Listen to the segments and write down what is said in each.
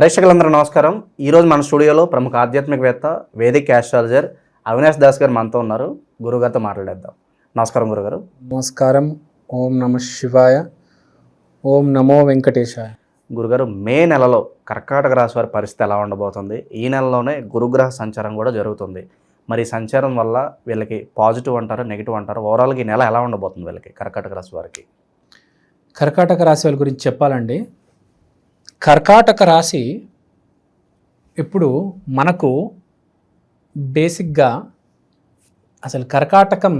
ప్రేక్షకులందరూ నమస్కారం. ఈరోజు మన స్టూడియోలో ప్రముఖ ఆధ్యాత్మికవేత్త వేదిక్ ఆస్ట్రాలజర్ అవినాష్ దాస్ గారు మనతో ఉన్నారు. గురుగారితో మాట్లాడేద్దాం. నమస్కారం గురుగారు. నమస్కారం. ఓం నమ శివాయ. ఓం నమో వెంకటేశాయ. గురుగారు మే నెలలో కర్కాటక రాశి వారి పరిస్థితి ఎలా ఉండబోతుంది? ఈ నెలలోనే గురుగ్రహ సంచారం కూడా జరుగుతుంది. మరి సంచారం వల్ల వీళ్ళకి పాజిటివ్ అంటారా నెగిటివ్ అంటారా? ఓవరాల్గా ఈ నెల ఎలా ఉండబోతుంది వీళ్ళకి కర్కాటక రాశి వారికి? కర్కాటక రాశి వాళ్ళ గురించి చెప్పాలండి. కర్కాటక రాశి ఇప్పుడు మనకు బేసిక్గా అసలు కర్కాటకం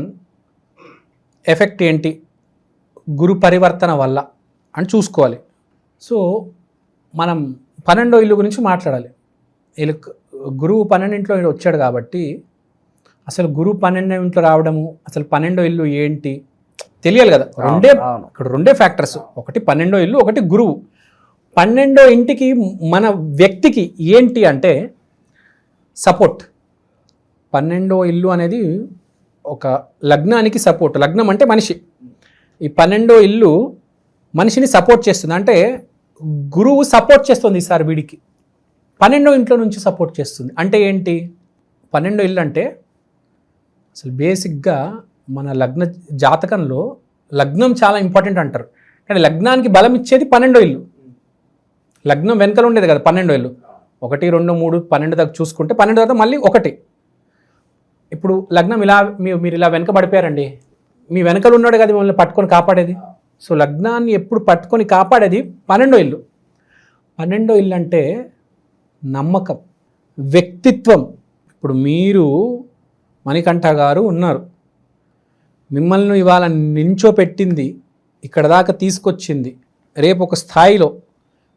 ఎఫెక్ట్ ఏంటి? గురు పరివర్తన వల్ల అని చూసుకోవాలి. సో మనం పన్నెండో ఇల్లు గురించి మాట్లాడాలి. వీళ్ళు గురువు పన్నెండింట్లో వచ్చాడు కాబట్టి అసలు గురువు పన్నెండో ఇంట్లో రావడము అసలు పన్నెండో ఇల్లు ఏంటి? తెలియాలి కదా. రెండే ఇక్కడ రెండే ఫ్యాక్టర్స్. ఒకటి పన్నెండో ఇల్లు ఒకటి గురువు. పన్నెండో ఇంటికి మన వ్యక్తికి ఏంటి అంటే సపోర్ట్. పన్నెండో ఇల్లు అనేది ఒక లగ్నానికి సపోర్ట్. లగ్నం అంటే మనిషి. ఈ పన్నెండో ఇల్లు మనిషిని సపోర్ట్ చేస్తుంది. అంటే గురువు సపోర్ట్ చేస్తుంది ఈసారి వీడికి. పన్నెండో ఇంట్లో నుంచి సపోర్ట్ చేస్తుంది. అంటే ఏంటి? పన్నెండో ఇల్లు అంటే అసలు బేసిక్గా మన లగ్న జాతకంలో లగ్నం చాలా ఇంపార్టెంట్ అంటారు. కానీ లగ్నానికి బలం ఇచ్చేది పన్నెండో ఇల్లు. లగ్నం వెనకలు ఉండేది కదా పన్నెండు ఏళ్ళు ఒకటి రెండు మూడు పన్నెండు దాకా చూసుకుంటే పన్నెండు తర్వాత మళ్ళీ ఒకటి. ఇప్పుడు లగ్నం ఇలా మీ మీరు ఇలా వెనక పడిపోయారండి మీ వెనకలు ఉన్నాడు కదా మిమ్మల్ని పట్టుకొని కాపాడేది. సో లగ్నాన్ని ఎప్పుడు పట్టుకొని కాపాడేది పన్నెండో ఇల్లు. పన్నెండో ఇల్లు అంటే నమ్మకం వ్యక్తిత్వం. ఇప్పుడు మీరు మణికంఠ గారు ఉన్నారు. మిమ్మల్ని ఇవాళ నించోపెట్టింది ఇక్కడ దాకా తీసుకొచ్చింది. రేపు ఒక స్థాయిలో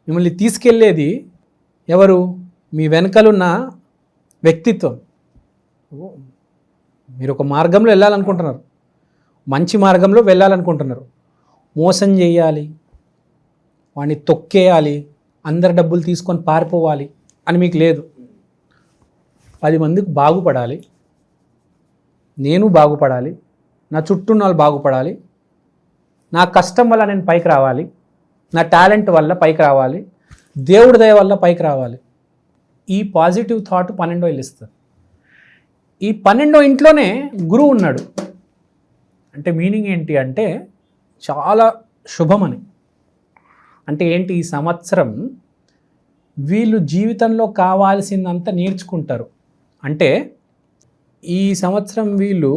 మిమ్మల్ని తీసుకెళ్ళేది ఎవరు? మీ వెనకలున్న వ్యక్తిత్వం. మీరు ఒక మార్గంలో వెళ్ళాలనుకుంటున్నారు. మంచి మార్గంలో వెళ్ళాలనుకుంటున్నారు. మోసం చేయాలి. వాడిని తొక్కేయాలి. అందరి డబ్బులు తీసుకొని పారిపోవాలి అని మీకు లేదు. పది మందికి బాగుపడాలి. నేను బాగుపడాలి. నా చుట్టూ ఉన్న వాళ్ళు బాగుపడాలి. నా కష్టం వల్ల నేను పైకి రావాలి. నా టాలెంట్ వల్ల పైకి రావాలి. దేవుడి దయ వల్ల పైకి రావాలి. ఈ పాజిటివ్ థాట్ పన్నెండో ఇల్లు ఇస్తారు ఈ పన్నెండో ఇంట్లోనే గురువు ఉన్నాడు. అంటే మీనింగ్ ఏంటి అంటే చాలా శుభమని. అంటే ఏంటి ఈ సంవత్సరం వీళ్ళు జీవితంలో కావాల్సిందంతా నేర్చుకుంటారు. అంటే ఈ సంవత్సరం వీళ్ళు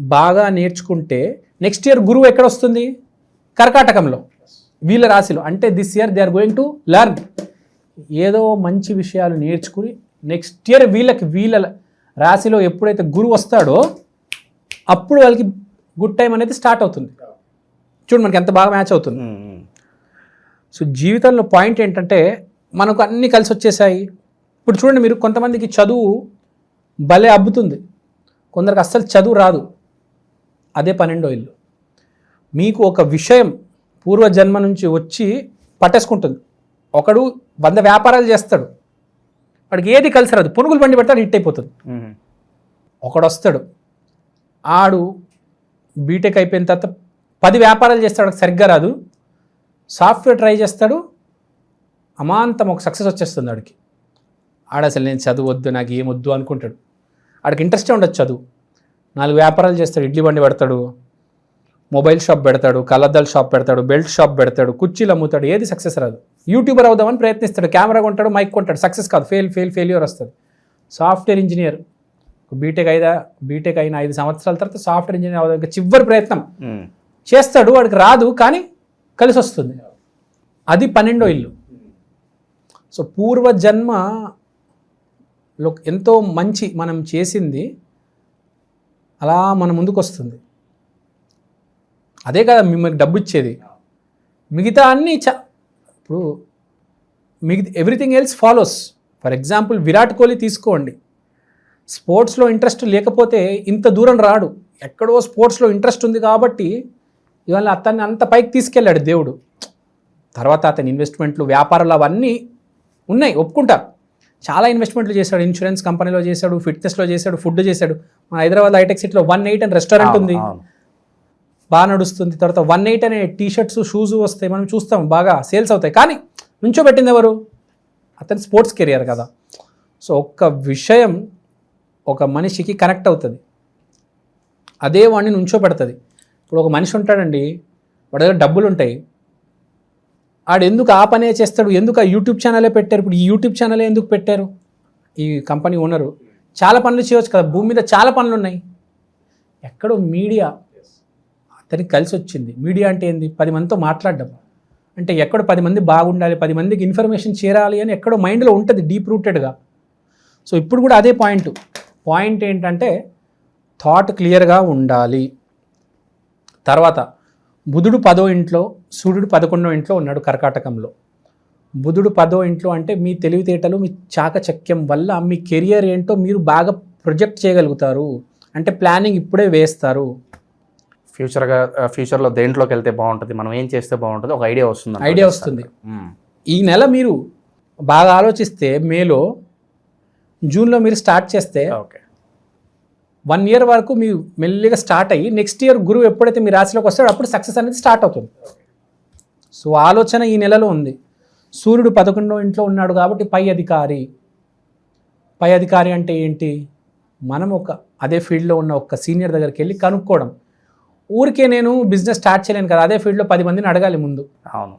బాగా నేర్చుకుంటే నెక్స్ట్ ఇయర్ గురువు ఎక్కడ వస్తుంది? కర్కాటకంలో. వీళ్ళ రాశిలో అంటే this year they are going to learn ఏదో మంచి విషయాలు నేర్చుకుని నెక్స్ట్ ఇయర్ వీళ్ళకి వీళ్ళ రాశిలో ఎప్పుడైతే గురువు వస్తాడో అప్పుడు వాళ్ళకి గుడ్ టైం అనేది స్టార్ట్ అవుతుంది. చూడు మనకి ఎంత బాగా మ్యాచ్ అవుతుంది. సో జీవితంలో పాయింట్ ఏంటంటే మనకు అన్నీ కలిసి వచ్చేసాయి. ఇప్పుడు చూడండి మీరు కొంతమందికి చదువు భలే అబ్బుతుంది. కొందరికి అస్సలు చదువు రాదు. అదే పన్నెండో ఇల్లు. మీకు ఒక విషయం పూర్వజన్మ నుంచి వచ్చి పట్టేసుకుంటుంది. ఒకడు వంద వ్యాపారాలు చేస్తాడు. వాడికి ఏది కలిసి రాదు పునుగులు బండి పెడతాడు హిట్ అయిపోతుంది. ఒకడు వస్తాడు ఆడు బీటెక్ అయిపోయిన తర్వాత పది వ్యాపారాలు చేస్తాడు. సరిగ్గా రాదు. సాఫ్ట్వేర్ ట్రై చేస్తాడు. అమాంతం ఒక సక్సెస్ వచ్చేస్తుంది ఆడికి. ఆడ అసలు నేను చదువు వద్దు నాకు ఏం వద్దు అనుకుంటాడు. ఆడికి ఇంట్రెస్టే ఉండదు చదువు. నాలుగు వ్యాపారాలు చేస్తాడు. ఇడ్లీ బండి పెడతాడు. మొబైల్ షాప్ పెడతాడు కలద్దాల షాప్ పెడతాడు బెల్ట్ షాప్ పెడతాడు కుర్చీలు అమ్ముతాడు ఏది సక్సెస్ రాదు. యూట్యూబర్ అవుదామని ప్రయత్నిస్తాడు కెమెరా కొంటాడు మైక్ కొంటాడు. సక్సెస్ కాదు ఫెయిల్ ఫెయిల్ ఫెయిల్యూర్ వస్తుంది. సాఫ్ట్వేర్ ఇంజనీర్ బీటెక్ అయిదా బీటెక్ అయిన ఐదు సంవత్సరాల తర్వాత సాఫ్ట్వేర్ ఇంజనీర్ అవుదాం చివరి ప్రయత్నం. చేస్తాడు వాడికి రాదు కానీ కలిసి వస్తుంది. అది పన్నెండో ఇల్లు. సో పూర్వజన్మలో ఎంతో మంచి మనం చేసింది అలా మన ముందుకు వస్తుంది అదే కదా మిమ్మల్ని డబ్బు ఇచ్చేది మిగతా అన్నీ చ ఇప్పుడు మిగతా everything else follows for example Virat Kohli తీసుకోండి. స్పోర్ట్స్లో ఇంట్రెస్ట్ లేకపోతే ఇంత దూరం రాడు. ఎక్కడో స్పోర్ట్స్లో ఇంట్రెస్ట్ ఉంది కాబట్టి ఇవాళ అతన్ని అంత పైకి తీసుకెళ్ళాడు దేవుడు. తర్వాత అతని ఇన్వెస్ట్మెంట్లు వ్యాపారాలు అవన్నీ ఉన్నాయి ఒప్పుకుంటా. చాలా ఇన్వెస్ట్మెంట్లు చేశాడు. ఇన్సూరెన్స్ కంపెనీలో చేశాడు ఫిట్నెస్లో చేశాడు ఫుడ్ చేశాడు. మన హైదరాబాద్ హైటెక్ సిటీలో వన్ ఎయిట్ అని రెస్టారెంట్ ఉంది. బాగా నడుస్తుంది. తర్వాత వన్ ఎయిట్ అనే టీ షర్ట్స్ షూస్ వస్తాయి. మనం చూస్తాం బాగా సేల్స్ అవుతాయి. కానీ నుంచోబెట్టింది ఎవరు? అతని స్పోర్ట్స్ కెరియర్ కదా. సో ఒక్క విషయం ఒక మనిషికి కనెక్ట్ అవుతుంది. అదే వాడిని నుంచోబెడుతుంది. ఇప్పుడు ఒక మనిషి ఉంటాడండి వాడి దగ్గర డబ్బులు ఉంటాయి ఆడు ఎందుకు ఆ పనే చేస్తాడు? ఎందుకు ఆ యూట్యూబ్ ఛానలే పెట్టారు? ఇప్పుడు ఈ యూట్యూబ్ ఛానలే ఎందుకు పెట్టారు? ఈ కంపెనీ ఓనరు. చాలా పనులు చేయవచ్చు కదా. భూమి మీద చాలా పనులు ఉన్నాయి ఎక్కడో మీడియా అతనికి కలిసి వచ్చింది మీడియా అంటే ఏంది? పది మందితో మాట్లాడడం. అంటే ఎక్కడో పది మంది బాగుండాలి పది మందికి ఇన్ఫర్మేషన్ చేరాలి అని ఎక్కడో మైండ్లో ఉంటుంది డీప్ రూటెడ్గా. సో ఇప్పుడు కూడా అదే పాయింట్. పాయింట్ ఏంటంటే థాట్ క్లియర్గా ఉండాలి. తర్వాత బుధుడు పదో ఇంట్లో సూర్యుడు పదకొండో ఇంట్లో ఉన్నాడు కర్కాటకంలో. బుధుడు పదో ఇంట్లో అంటే మీ తెలివితేటలు మీ చాకచక్యం వల్ల మీ కెరియర్ ఏంటో మీరు బాగా ప్రొజెక్ట్ చేయగలుగుతారు. అంటే ప్లానింగ్ ఇప్పుడే వేస్తారు. ఫ్యూచర్గా ఫ్యూచర్లో దేంట్లోకి వెళ్తే బాగుంటుంది మనం ఏం చేస్తే బాగుంటుంది ఒక ఐడియా వస్తుంది ఐడియా వస్తుంది. ఈ నెల మీరు బాగా ఆలోచిస్తే మేలో జూన్లో మీరు స్టార్ట్ చేస్తే ఓకే. వన్ ఇయర్ వరకు మీరు మెల్లిగా స్టార్ట్ అయ్యి నెక్స్ట్ ఇయర్ గురువు ఎప్పుడైతే మీ రాశిలోకి వస్తాడో అప్పుడు సక్సెస్ అనేది స్టార్ట్ అవుతుంది. సో ఆలోచన ఈ నెలలో ఉంది. సూర్యుడు పదకొండో ఇంట్లో ఉన్నాడు కాబట్టి పై అధికారి. పై అధికారి అంటే ఏంటి? మనం ఒక అదే ఫీల్డ్లో ఉన్న ఒక సీనియర్ దగ్గరికి వెళ్ళి కనుక్కోవడం. ఊరికే నేను బిజినెస్ స్టార్ట్ చేయలేను కదా అదే ఫీల్డ్లో పది మందిని అడగాలి ముందు. అవును.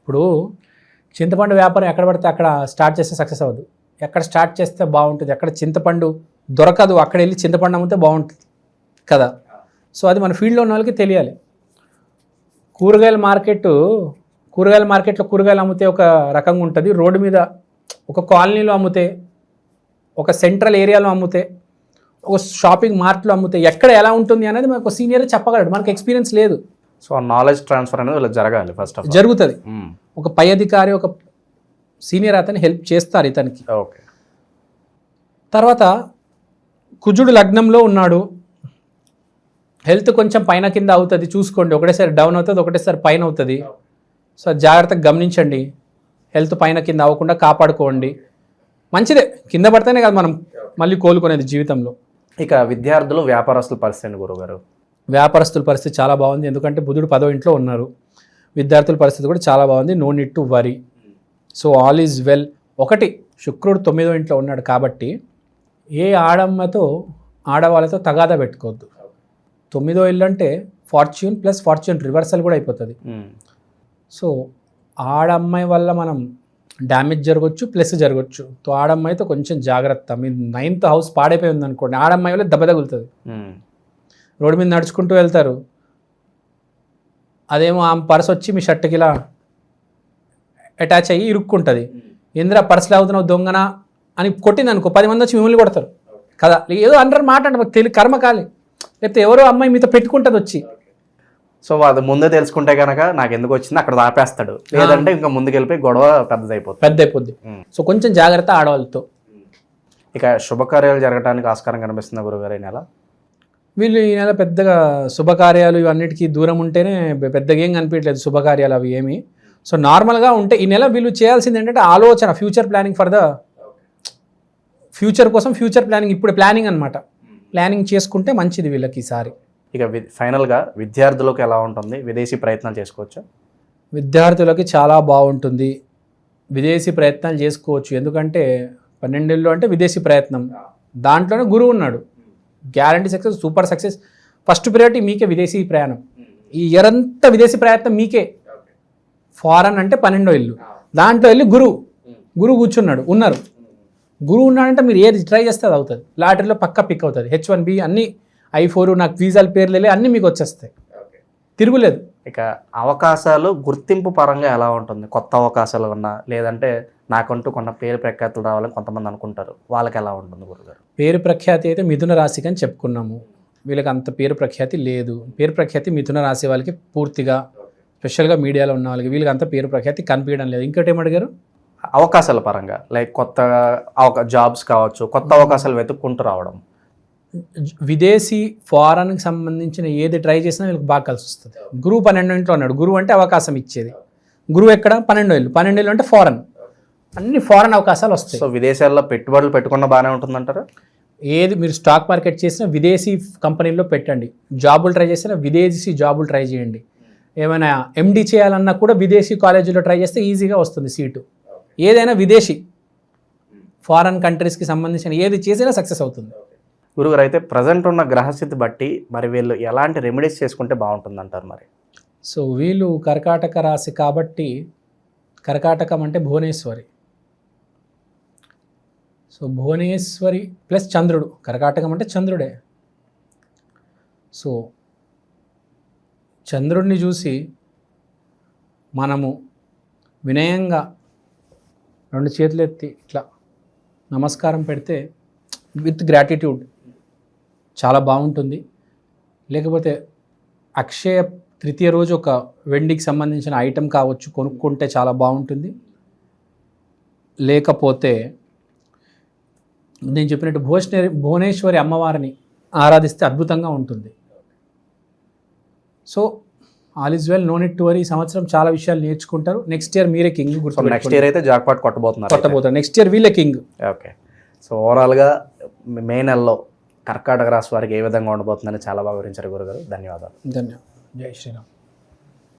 ఇప్పుడు చింతపండు వ్యాపారం ఎక్కడ పడితే అక్కడ స్టార్ట్ చేస్తే సక్సెస్ అవ్వదు. ఎక్కడ స్టార్ట్ చేస్తే బాగుంటుంది ఎక్కడ చింతపండు దొరకదు అక్కడ వెళ్ళి చింతపండు అమ్మితే బాగుంటుంది కదా. సో అది మన ఫీల్డ్లో ఉన్న వాళ్ళకి తెలియాలి. కూరగాయల మార్కెట్ కూరగాయల మార్కెట్లో కూరగాయలు అమ్మితే ఒక రకంగా ఉంటుంది. రోడ్డు మీద ఒక కాలనీలో అమ్మితే ఒక సెంట్రల్ ఏరియాలో అమ్మితే ఒక షాపింగ్ మార్ట్లో అమ్మితే ఎక్కడ ఎలా ఉంటుంది అనేది మనకు సీనియర్ చెప్పగలడు. మనకు ఎక్స్పీరియన్స్ లేదు. సో ఆ నాలెడ్జ్ ట్రాన్స్ఫర్ అనేది వీళ్ళకి జరగాలి ఫస్ట్ ఆఫ్ జరుగుతుంది. ఒక పై అధికారి ఒక సీనియర్ అతని హెల్ప్ చేస్తారు ఇతనికి. ఓకే. తర్వాత కుజుడు లగ్నంలో ఉన్నాడు. హెల్త్ కొంచెం పైన కింద అవుతుంది. చూసుకోండి. ఒకటేసారి డౌన్ అవుతుంది ఒకటేసారి పైన అవుతుంది. సో జాగ్రత్తగా గమనించండి. హెల్త్ పైన కింద అవ్వకుండా కాపాడుకోండి. మంచిదే. కింద పడితేనే కదా మనం మళ్ళీ కోలుకునేది జీవితంలో. ఇక విద్యార్థులు వ్యాపారస్తుల పరిస్థితి గురుగారు వ్యాపారస్తుల పరిస్థితి చాలా బాగుంది. ఎందుకంటే బుధుడు పదో ఇంట్లో ఉన్నారు. విద్యార్థుల పరిస్థితి కూడా చాలా బాగుంది. No need to worry so all is well ఒకటి శుక్రుడు తొమ్మిదో ఇంట్లో ఉన్నాడు కాబట్టి ఏ ఆడమ్మతో ఆడవాళ్ళతో తగాదా పెట్టుకోవద్దు. తొమ్మిదో ఇల్లు అంటే ఫార్చ్యూన్ ప్లస్ ఫార్చ్యూన్ రివర్సల్ కూడా అయిపోతుంది. సో ఆడమ్మాయి వల్ల మనం డ్యామేజ్ జరగవచ్చు ప్లస్ జరగవచ్చు సో ఆడమ్మాయితో కొంచెం జాగ్రత్త. మీ నైన్త్ హౌస్ పాడైపోయి ఉంది అనుకోండి ఆడమ్మాయి వల్ల దెబ్బ తగులుతుంది. రోడ్డు మీద నడుచుకుంటూ వెళ్తారు. అదేమో ఆమె పర్స్ వచ్చి మీ షర్ట్కి ఇలా అటాచ్ అయ్యి ఇరుక్కుంటుంది. ఇందిరా పర్స్ లాగుతున్నావు దొంగనా? అని కొట్టింది అనుకో పది మంది వచ్చి మిమ్మల్ని కొడతారు. కదా ఏదో అంటారు మాట అంటే తెలియ కర్మ కాలి. లేకపోతే ఎవరో అమ్మాయి మీతో పెట్టుకుంటుంది వచ్చి. సో అది ముందే తెలుసుకుంటే కనుక నాకు ఎందుకు వచ్చింది అక్కడ ఆపేస్తాడు. లేదంటే ఇంకా ముందుకు వెళ్ళిపోయి గొడవ పెద్దదైపోతుంది. పెద్ద అయిపోద్ది. సో కొంచెం జాగ్రత్త ఆడవాళ్ళతో. ఇక శుభకార్యాలు జరగడానికి ఆస్కారం కనిపిస్తుంది గురుగారు ఈ నెల? వీళ్ళు ఈ నెల పెద్దగా శుభకార్యాలు ఇవన్నిటికీ దూరం ఉంటేనే పెద్దగా ఏం కనిపించలేదు శుభకార్యాలు అవి ఏమి. సో నార్మల్గా ఉంటే ఈ నెల వీళ్ళు చేయాల్సింది ఏంటంటే ఆలోచన future planning for the future కోసం ఫ్యూచర్ ప్లానింగ్ ఇప్పుడు ప్లానింగ్ అనమాట ప్లానింగ్ చేసుకుంటే మంచిది వీళ్ళకి ఈసారి. ఇక వి ఫైనల్గా విద్యార్థులకు ఎలా ఉంటుంది? విదేశీ ప్రయత్నాలు చేసుకోవచ్చు? విద్యార్థులకి చాలా బాగుంటుంది. విదేశీ ప్రయత్నాలు చేసుకోవచ్చు. ఎందుకంటే పన్నెండేళ్ళు అంటే విదేశీ ప్రయత్నం. దాంట్లోనే గురువు ఉన్నాడు. Guarantee success super success. First priority మీకే విదేశీ ప్రయాణం. ఈ ఇయర్ అంతా విదేశీ ప్రయత్నం మీకే. ఫారెన్ అంటే పన్నెండో ఇల్లు. దాంట్లో వెళ్ళి గురువు. గురువు కూర్చున్నాడు. ఉన్నారు. గురువు ఉన్నాడంటే మీరు ఏది ట్రై చేస్తే అది అవుతుంది. లాటరీలో పక్క పిక్ అవుతుంది. హెచ్ వన్ బి అన్ని ఐ ఫోర్ నాకు వీసాల పేర్లు అన్నీ మీకు వచ్చేస్తాయి. తిరుగులేదు. ఇక అవకాశాలు గుర్తింపు పరంగా ఎలా ఉంటుంది? కొత్త అవకాశాలు ఉన్నా లేదంటే నాకంటూ కొన్న పేరు ప్రఖ్యాతులు రావాలని కొంతమంది అనుకుంటారు. వాళ్ళకి ఎలా ఉంటుంది గురుగారు? పేరు ప్రఖ్యాతి అయితే మిథున రాశికి అని చెప్పుకున్నాము. వీళ్ళకి అంత పేరు ప్రఖ్యాతి లేదు. పేరు ప్రఖ్యాతి మిథున రాశి వాళ్ళకి పూర్తిగా స్పెషల్గా మీడియాలో ఉన్న వాళ్ళకి వీళ్ళకి అంత పేరు ప్రఖ్యాతి కనిపించడం లేదు. ఇంకోటి ఏమడిగారు అవకాశాల పరంగా లైక్ కొత్త అవకా జాబ్స్ కావచ్చు కొత్త అవకాశాలు వెతుక్కుంటూ రావడం. విదేశీ ఫారెన్కి సంబంధించిన ఏది ట్రై చేసినా వీళ్ళకి బాగా కలిసి వస్తుంది. గురువు పన్నెండో ఇంట్లో ఉన్నాడు. గురువు అంటే అవకాశం ఇచ్చేది. గురువు ఎక్కడ? పన్నెండో ఇల్లు పన్నెండు ఇల్లు అంటే ఫారెన్. అన్ని ఫారెన్ అవకాశాలు వస్తాయి. సో విదేశాల్లో పెట్టుబడులు పెట్టుకున్న బాగానే ఉంటుందంటారా? ఏది మీరు స్టాక్ మార్కెట్ చేసినా విదేశీ కంపెనీల్లో పెట్టండి. జాబులు ట్రై చేసినా విదేశీ జాబులు ట్రై చేయండి. ఏమైనా ఎండి చేయాలన్నా కూడా విదేశీ కాలేజీలో ట్రై చేస్తే ఈజీగా వస్తుంది సీటు. ఏదైనా విదేశీ ఫారెన్ కంట్రీస్కి సంబంధించిన ఏది చేసినా సక్సెస్ అవుతుంది. గురుగారు అయితే ప్రజెంట్ ఉన్న గ్రహస్థితి బట్టి మరి వీళ్ళు ఎలాంటి రెమెడీస్ చేసుకుంటే బాగుంటుంది అంటారు మరి? సో వీళ్ళు కర్కాటక రాశి కాబట్టి కర్కాటకం అంటే భువనేశ్వరి. సో భువనేశ్వరి ప్లస్ చంద్రుడు. కర్కాటకం అంటే చంద్రుడే. సో చంద్రుడిని చూసి మనము వినయంగా రెండు చేతులు ఎత్తి ఇట్లా నమస్కారం పెడితే విత్ గ్రాటిట్యూడ్ చాలా బాగుంటుంది. లేకపోతే అక్షయ తృతీయ రోజు ఒక వెండికి సంబంధించిన ఐటెం కావచ్చు కొనుక్కుంటే చాలా బాగుంటుంది. లేకపోతే నేను చెప్పినట్టు భువనేశ్వరి భువనేశ్వరి అమ్మవారిని ఆరాధిస్తే అద్భుతంగా ఉంటుంది. So all is well no need to worry. ఈ సంవత్సరం చాలా విషయాలు నేర్చుకుంటారు. నెక్స్ట్ ఇయర్ మీరే కింగ్ గుర్తు నెక్స్ట్ ఇయర్ అయితే జాక్పాట్ కొట్టబోతున్నారు. కొట్టబోతారు నెక్స్ట్ ఇయర్ వీళ్ళే కింగ్. ఓకే. సో ఓవరాల్గా మే నెలలో కర్కాటక రాశి వారికి ఏ విధంగా ఉండబోతుందని చాలా బాగా వివరించారు గురుగారు. ధన్యవాదాలు. ధన్యవాదాలు. జై శ్రీరామ్.